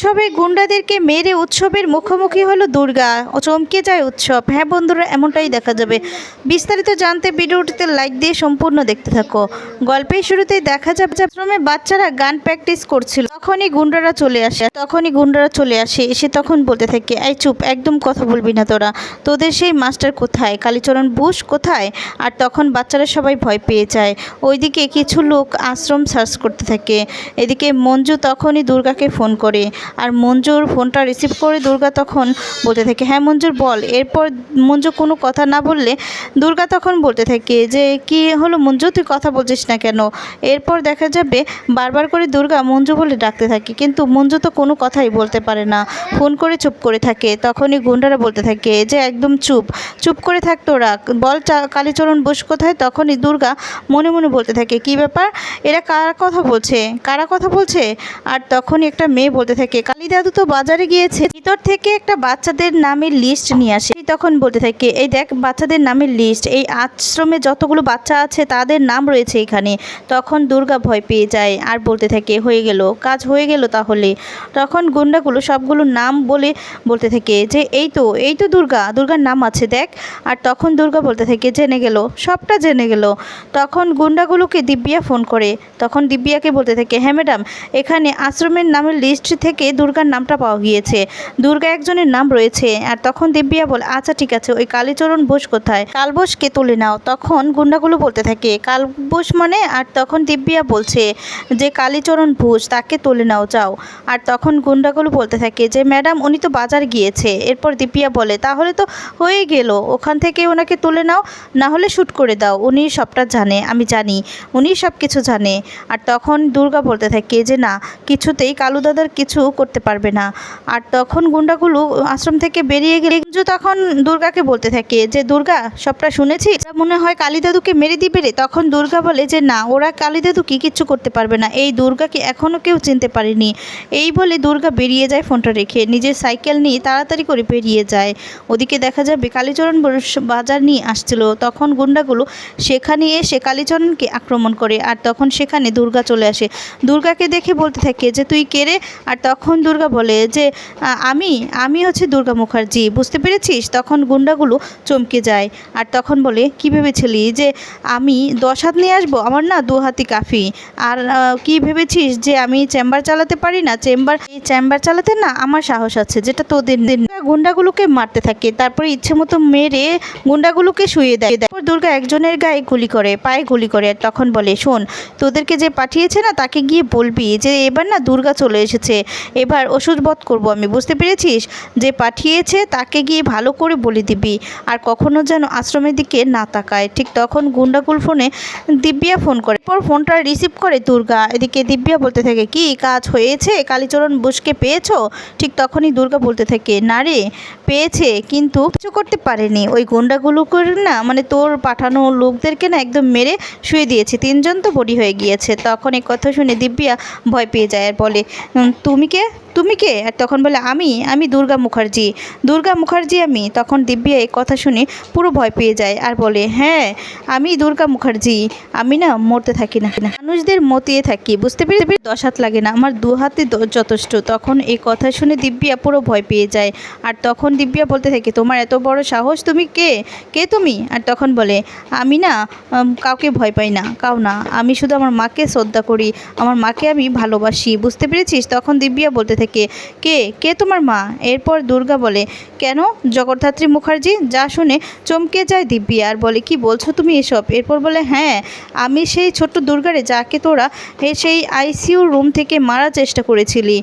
উৎসবে গুন্ডাদেরকে মেরে উৎসবের মুখোমুখি হলো দুর্গা চমকে যায় উৎসব। হ্যাঁ বন্ধুরা, এমনটাই দেখা যাবে। বিস্তারিত জানতে ভিডিওটিতে লাইক দিয়ে সম্পূর্ণ দেখতে থাকো। গল্পের শুরুতেই দেখা যাবে আশ্রমে বাচ্চারা গান প্র্যাকটিস করছিল। তখনই গুন্ডারা চলে আসে। তখনই গুন্ডারা চলে আসে। এসে তখন বলতে থাকে, এই চুপ, একদম কথা বলবি না তোরা। তোদের সেই মাস্টার কোথায়? কালীচরণ বুশ কোথায়? আর তখন বাচ্চারা সবাই ভয় পেয়ে যায়। ওইদিকে কিছু লোক আশ্রম সার্চ করতে থাকে। এদিকে মঞ্জু তখনই দুর্গাকে ফোন করে। আর মঞ্জুর ফোনটা রিসিভ করে দুর্গা তখন বলতে থাকে হ্যাঁ মঞ্জুর, বল। এরপর মঞ্জু কোনো কথা না বললে দুর্গা তখন বলতে থাকে যে, কি হলো মঞ্জু? তুই কথা বলছিস না কেন? এরপর দেখা যাবে বারবার করে দুর্গা মঞ্জু বলে ডাকতে থাকে, কিন্তু মঞ্জু তো কোনো কথাই বলতে পারে না। ফোন করে চুপ করে থাকে। তখনই গুন্ডারা বলতে থাকে, যে একদম চুপ চুপ করে থাকতো তোরা। বল কালীচরণ বোস কোথায়? তখনই দুর্গা মনে মনে বলতে থাকে, কি ব্যাপার? এরা কারা কথা বলছে? কারা কথা বলছে? আর তখনই একটা মেয়ে বলতে থাকে কালী দাদু তো বাজারে গিয়েছে, ভিতর থেকে একটা বাচ্চাদের নামের লিস্ট নিয়ে আসে। তখন বলতে থাকে, এই দেখ, বাচ্চাদের নামের লিস্ট এই আশ্রমে যতগুলো বাচ্চা আছে, তাদের নাম রয়েছে এখানে। তখন দুর্গা ভয় পেয়ে যায়, আর বলতে থাকে, হয়ে গেল, কাজ হয়ে গেল তাহলে। তখন গুন্ডাগুলো সবগুলো নাম বলে বলতে থাকে, যে এই তো এই তো দুর্গা, দুর্গার নাম আছে, দেখ। আর তখন দুর্গা বলতে থাকে, জেনে গেল, সবটা জেনে গেল। তখন গুন্ডাগুলোকে দিব্যিয়া ফোন করে, তখন দিব্যিয়াকে বলতে থাকে হ্যাঁ ম্যাডাম, এখানে আশ্রমের নামের লিস্ট থেকে দুর্গার নামটা পাওয়া গিয়েছে। দুর্গা একজনের নাম রয়েছে। আর তখন দিব্যিয়া বলে আচ্ছা ঠিক আছে, ওই কালীচরণ বোস কোথায়? কালবোসকে তুলে নাও। তখন গুন্ডাগুলো বলতে থাকে, কালবোস মানে? আর তখন দিব্যিয়া বলছে, যে কালীচরণ ঘোষ তাকে তুলে নাও, যাও। আর তখন গুন্ডাগুলো বলতে থাকে, যে ম্যাডাম, উনি তো বাজার গিয়েছে। এরপর দিব্যিয়া বলে, তাহলে তো হয়ে গেল, ওখান থেকে ওনাকে তুলে নাও না হলে শ্যুট করে দাও, উনি সবটা জানে, আমি জানি, উনি সব কিছু জানে। আর তখন দুর্গা বলতে থাকে, যে না, কিছুতেই কালু দাদার কিছু করতে পারবে না। আর তখন গুন্ডাগুলো আশ্রম থেকে বেরিয়ে গেলে মঞ্জু তখন দুর্গাকে বলতে থাকে যে, দুর্গা, সবটা শুনেছি? মনে হয় কালী দাদুকে মেরে দিবে রে। তখন দুর্গা বলে যে, না, ওরা কালী দাদু কি কিচ্ছু করতে পারবে না। এই দুর্গাকে এখনও কেউ চিনতে পারেনি। এই বলে দুর্গা বেরিয়ে যায় ফোনটা রেখে। নিজের সাইকেল নিয়ে তাড়াতাড়ি করে বেরিয়ে যায়। ওদিকে দেখা যাবে কালীচরণ বাজার নিয়ে আসছিল। তখন গুন্ডাগুলো সেখানে এসে কালীচরণকে আক্রমণ করে। আর তখন সেখানে দুর্গা চলে আসে। দুর্গাকে দেখে বলতে থাকে যে, তুই কে রে? আর তখন দুর্গা বলে যে আমি আমি হচ্ছে দুর্গা মুখার্জি, বুঝতে পেরেছিস? তখন গুন্ডাগুলো চমকে যায়। আর তখন বলে, কি ভেবেছিলি যে আমি দশ হাত নিয়ে আসব? আমার না দু হাতি কাফি। আর কি ভেবেছিস যে আমি চেম্বার চালাতে পারি না? চেম্বার, এই চেম্বার চালাতে না আমার সাহস আছে, যেটা তোদের। গুন্ডাগুলোকে মারতে থাকে। তারপরে ইচ্ছে মতো মেরে গুন্ডাগুলোকে শুয়ে দেয়। তারপর দুর্গা একজনের গায়ে গুলি করে, পায়ে গুলি করে। আর তখন বলে, শোন, তোদেরকে যে পাঠিয়েছে না, তাকে গিয়ে বলবি যে, এবার না দুর্গা চলে এসেছে। এবার ওষুধ বধ করব আমি, বুঝতে পেরেছিস? যে পাঠিয়েছে তাকে গিয়ে ভালো করে বলে দিবি, আর কখনো যেন আশ্রমের দিকে না তাকায়। ঠিক তখন গুন্ডাগুল ফোনে দিব্যা ফোন করে। এরপর ফোনটা রিসিভ করে দুর্গা। এদিকে দিব্যা বলতে থাকে, কি কাজ হয়েছে? কালীচরণ বুসকে পেয়েছ? ঠিক তখনই দুর্গা বলতে থাকে, না রে, পেয়েছে, কিন্তু কিছু করতে পারেনি। ওই গুন্ডাগুলো করে না মানে তোর পাঠানো লোকদেরকে না একদম মেরে শুয়ে দিয়েছে। তিনজন তো বডি হয়ে গিয়েছে। তখন এই কথা শুনে দিব্যা ভয় পেয়ে যায় আর বলে তুমি কে quê? তুমি কে? আর তখন বলে, আমি আমি দুর্গা মুখার্জি। দুর্গা মুখার্জি আমি। তখন দিব্যা এই কথা শুনে পুরো ভয় পেয়ে যায় আর বলে হ্যাঁ আমি দুর্গা মুখার্জি। আমি না মরতে থাকি না। মানুষদের মতিয়ে থাকি, বুঝতে পেরে দশ হাত লাগে না, আমার দু হাতে যথেষ্ট। তখন এই কথা শুনে দিব্যা পুরো ভয় পেয়ে যায়। আর তখন দিব্যা বলতে থাকে, তোমার এত বড় সাহস, তুমি কে? কে তুমি? আর তখন বলে, আমি না কাউকে ভয় পাই না, কাউ না। আমি শুধু আমার মাকে শ্রদ্ধা করি, আমার মাকে আমি ভালোবাসি, বুঝতে পেরেছিস? তখন দিব্যা বলতে থাকে, কে কে তোমার মা? এরপর দুর্গা বলে, কেন? জগদ্ধাত্রী মুখার্জি, যা শুনে চমকে যায় দিব্যি, আর বলে, কি বলছো তুমি এসব? এরপর বলে হ্যাঁ আমি সেই ছোট্ট দুর্গারে যাকে তোরা সেই আইসিইউ রুম থেকে মারার চেষ্টা করেছিলি।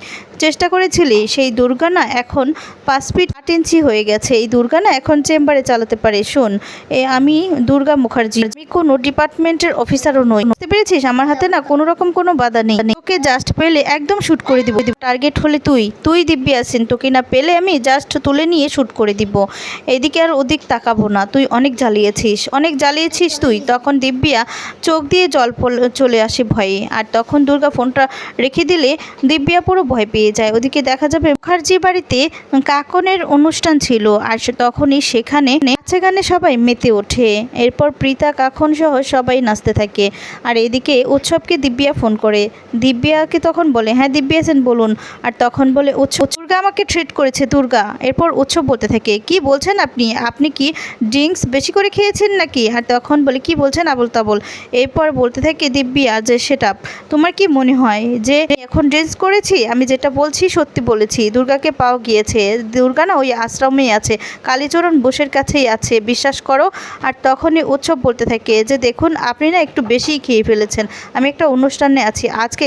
চেষ্টা করেছিলি, সেই দুর্গানা এখন পাঁচ ফিট আট ইঞ্চি হয়ে গেছে। এই দুর্গানা এখন চেম্বারে চালাতে পারে। শোন, এ আমি দুর্গা মুখার্জি, আমি কোনো ডিপার্টমেন্টের অফিসারও নই। বুঝতে পেরেছিস? আমার হাতে না কোনো রকম কোনো বাধা নেই। তোকে জাস্ট পেলে একদম শ্যুট করে দিব। টার্গেট হলে তুই তুই দিব্যি আসেন। তোকে না পেলে আমি জাস্ট তুলে নিয়ে শ্যুট করে দিব। এদিকে আর ওদিক তাকাবো না। তুই অনেক জ্বালিয়েছিস। অনেক জ্বালিয়েছিস তুই। তখন দিব্যা চোখ দিয়ে জল চলে আসে ভয়ে। আর তখন দুর্গা ফোনটা রেখে দিলে দিব্যা পুরো ভয় পেয়ে বেরিয়ে যায়। ওদিকে দেখা যাবে মুখার্জি বাড়িতে কাকনের অনুষ্ঠান ছিল আর তখনই সেখানে নাচে গানে সবাই মেতে ওঠে। এরপর প্রীতা, কাকন সহ সবাই নাচতে থাকে আর এদিকে উৎসবকে দিব্যা ফোন করে। দিব্যাকে তখন বলে হ্যাঁ দিব্যা আছেন, বলুন। আর তখন বলে উৎসব দুর্গা আমাকে ট্রিট করেছে, দুর্গা। এরপর উৎসব বলতে থাকে, কি বলছেন আপনি? আপনি কি ড্রিঙ্কস বেশি করে খেয়েছেন নাকি? আর তখন বলে, কি বলছেন? আবল তাবল এরপর বলতে থাকে, দিব্যা যে সেটা তোমার কি মনে হয় যে এখন ড্রিঙ্কস করেছি? আমি যেটা বলছি সত্যি বলেছি। দুর্গাকে পাওয়া গিয়েছে। দুর্গা না ওই আশ্রমেই আছে। কালীচরণ বোসের কাছেই আছে। বিশ্বাস করো। আর তখনই উৎসব বলতে থাকে যে, দেখুন, আপনি না একটু বেশিই খেয়ে ফেলেছেন। আমি একটা অনুষ্ঠানে আছি। আজকে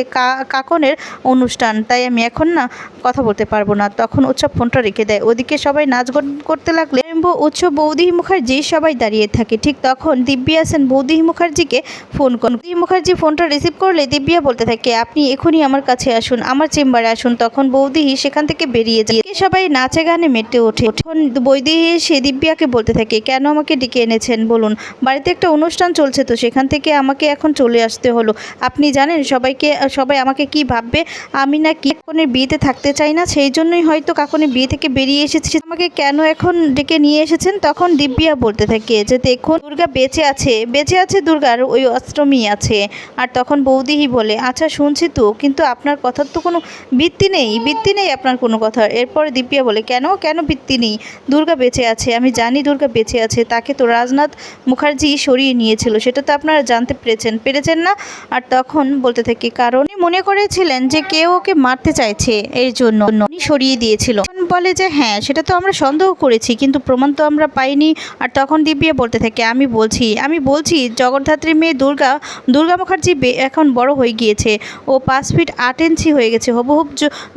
কাকনের অনুষ্ঠান। তাই আমি এখন না কথা বলতে পারব না। তখন উৎসব ফোনটা রেখে দেয়। ওদিকে সবাই নাচ করতে লাগলে রেম্বো উৎসব বৌদি মুখার্জি সবাই দাঁড়িয়ে থাকে। ঠিক তখন দিব্যা হাসান বৌদি মুখার্জিকে ফোন করেন বৌদি মুখার্জি ফোনটা রিসিভ করলে দিব্যা বলতে থাকে, আপনি এখনই আমার কাছে আসুন, আমার চেম্বারে আসুন। তখন বৌদি সেখান থেকে বেরিয়ে যায়। সবাই নাচে গানে মেতে ওঠে। তখন বৌদি এসে দিব্যাকে বলতে থাকে, কেন আমাকে ডেকে এনেছেন? বলুন, বাড়িতে একটা অনুষ্ঠান চলছে তো, সেখান থেকে আমাকে এখন চলে আসতে হলো। আপনি জানেন, সবাইকে, সবাই আমাকে কি ভাববে? আমি না কি কাকনের বিয়েতে থাকতে চাই না, সেই জন্যই হয়তো কাকনের বিয়ে থেকে বেরিয়ে এসেছি। আমাকে কেন এখন ডেকে নিয়ে এসেছেন, তখন দিব্যা বলতে থাকে যে, দেখুন, দুর্গা বেঁচে আছে বেঁচে আছে দুর্গার ওই অষ্টমী আছে। আর তখন বৌদিহি বলে আচ্ছা শুনছি তো, কিন্তু আপনার কথার তো কোনো ভিত্তি নেই ভিত্তি নেই আপনার কোনো কথা এরপর দিব্যা বলে, কেন কেন ভিত্তি নেই? দুর্গা বেঁচে আছে, আমি জানি দুর্গা বেঁচে আছে, তাকে তো রাজনাথ মুখার্জি সরিয়ে নিয়েছিল, সেটা তো আপনারা জানতে পেরেছেন পেরেছেন না? আর তখন বলতে থাকি, কারণ মনে করেছিলেন যে, কেউ ওকে মারতে চাইছে, এর জন্য সরিয়ে দিয়েছিল। বলে যে হ্যাঁ সেটা তো আমরা সন্দেহ করেছি, কিন্তু প্রমাণ তো আমরা পাইনি। আর তখন দিব্যা বলতে থাকে, আমি বলছি আমি বলছি জগদ্ধাত্রী মেয়ে দুর্গা দুর্গা মুখার্জি এখন বড় হয়ে গিয়েছে। ও পাঁচ ফিট আট ইঞ্চি হয়ে গেছে। হবহুব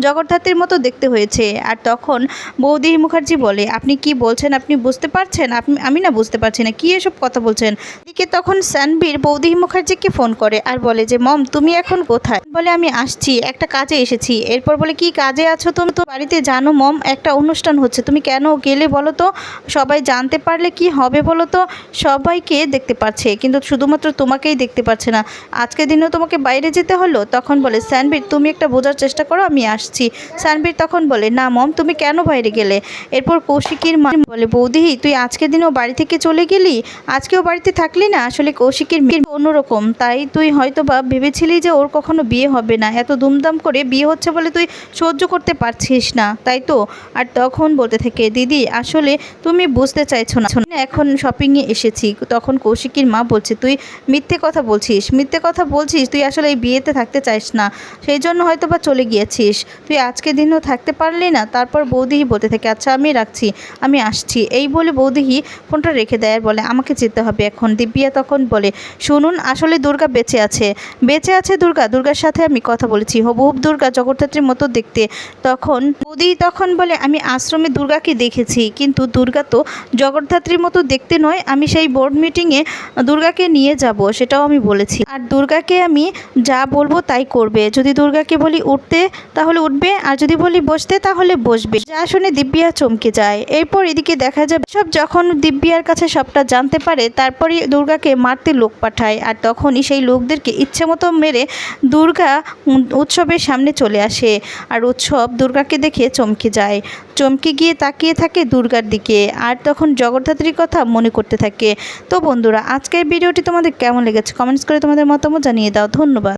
জগদ্ধাত্রীর মতো দেখতে হয়েছে। আর তখন বৌদি মুখার্জি বলে, আপনি কি বলছেন? আপনি বুঝতে পারছেন? আপনি, আমি না বুঝতে পারছি না। কি এসব কথা বলছেন? এদিকে তখন সানবীর বৌদি মুখার্জিকে ফোন করে আর বলে যে, মম, তুমি এখন কোথায়? বলে, আমি আসছি, একটা কাজে এসেছি। এরপর বলে, কি কাজে আছো তুমি? তো বাড়িতে জানো মম, একটা অনুষ্ঠান হচ্ছে। তুমি কেন গেলে বলো তো? সবাই জানতে পারলে কি হবে বলো তো? সবাইকে দেখতে পাচ্ছে কিন্তু শুধুমাত্র তোমাকেই দেখতে পাচ্ছে না। আজকের দিনেও তোমাকে বাইরে যেতে হলো? তখন বলে স্যানবীর তুমি একটা বোঝার চেষ্টা করো, আমি আসছি। স্যানবীর তখন বলে, না মম, তুমি কেন বাইরে গেলে? এরপর কৌশিকীর মা বলে, বৌদি, তুই আজকের দিনেও বাড়ি থেকে চলে গেলি? আজকেও বাড়িতে থাকলি না? আসলে কৌশিকীর মেয়ে অন্যরকম, তাই তুই হয়তো বা ভেবেছিলি যে ওর কখনো বিয়ে হবে না। এত দুমদাম করে বিয়ে হচ্ছে বলে তুই সহ্য করতে পারছিস না, তাই তো? আর তখন বলতে থেকে, দিদি, আসলে তুমি বুঝতে চাইছো না। এখন শপিংয়ে এসেছি। তখন কৌশিকীর মা বলছে, তুই মিথ্যে কথা বলছিস। মিথ্যে কথা বলছিস, তুই আসলে এই বিয়েতে থাকতে চাইস না। সেই জন্য হয়তো বা চলে গিয়েছিস। তুই আজকে দিনও থাকতে পারলি না, তারপর বৌদিহি বলতে থাকে আচ্ছা আমি রাখছি, আমি আসছি। এই বলে বৌদিহি ফোনটা রেখে দেয় আর বলে, আমাকে যেতে হবে এখন। দিব্যা তখন বলে, শুনুন, আসলে দুর্গা বেঁচে আছে। বেঁচে আছে দুর্গা। দুর্গার সাথে আমি কথা বলেছি। হবহুব দুর্গা জগদ্ধাত্রীর মতো দেখতে। তখন বৌদি তখন বলে, আমি আশ্রমে দুর্গাকে দেখেছি, কিন্তু দুর্গা তো জগদ্ধাত্রীর মতো দেখতে নয়, আমি সেই বোর্ড মিটিংয়ে দুর্গাকে নিয়ে যাব, সেটাও আমি বলেছি। আর দুর্গাকে আমি যা বলব তাই করবে। যদি দুর্গাকে বলি উঠতে, তাহলে উঠবে, আর যদি বলি বসতে, তাহলে বসবে। যা শুনে দিব্যা চমকে যায়। এরপর এদিকে দেখা যাবে, সব যখন দিব্যার কাছে সবটা জানতে পারে, তারপরই দুর্গাকে মারতে লোক পাঠায়, আর তখনই সেই লোকদেরকে ইচ্ছে মতো মেরে দুর্গা উৎসবের সামনে চলে আসে। আর উৎসব দুর্গাকে দেখে চমকে যায়। চমকে গিয়ে তাকিয়ে থাকে দুর্গার দিকে। আর তখন জগদ্ধাত্রীর কথা মনে করতে থাকে। তো বন্ধুরা, আজকের ভিডিওটি তোমাদের কেমন লেগেছে? কমেন্টস করে তোমাদের মতামত জানিয়ে দাও। ধন্যবাদ।